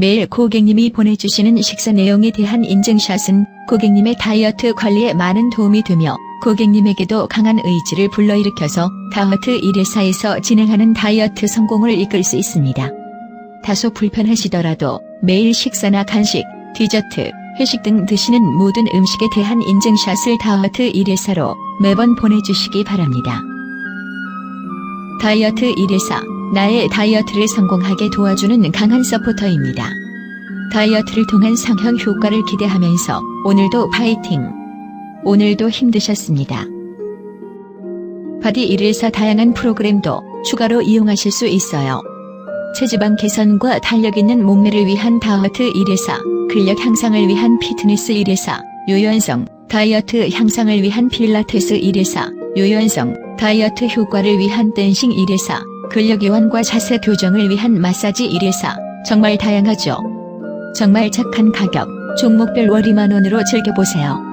매일 고객님이 보내주시는 식사 내용에 대한 인증샷은 고객님의 다이어트 관리에 많은 도움이 되며 고객님에게도 강한 의지를 불러일으켜서 다이어트 1회사에서 진행하는 다이어트 성공을 이끌 수 있습니다. 다소 불편하시더라도 매일 식사나 간식, 디저트, 회식 등 드시는 모든 음식에 대한 인증샷을 다이어트 1회사로 매번 보내주시기 바랍니다. 다이어트 1회사, 나의 다이어트를 성공하게 도와주는 강한 서포터입니다. 다이어트를 통한 상형 효과를 기대하면서 오늘도 파이팅! 오늘도 힘드셨습니다. 바디 1회사 다양한 프로그램도 추가로 이용하실 수 있어요. 체지방 개선과 탄력 있는 몸매를 위한 다이어트 1회사, 근력 향상을 위한 피트니스 1회사, 유연성, 다이어트 향상을 위한 필라테스 1회사, 유연성, 다이어트 효과를 위한 댄싱 1회사, 근력 이완과 자세 교정을 위한 마사지 1회사, 정말 다양하죠. 정말 착한 가격, 종목별 월 2만원으로 즐겨보세요.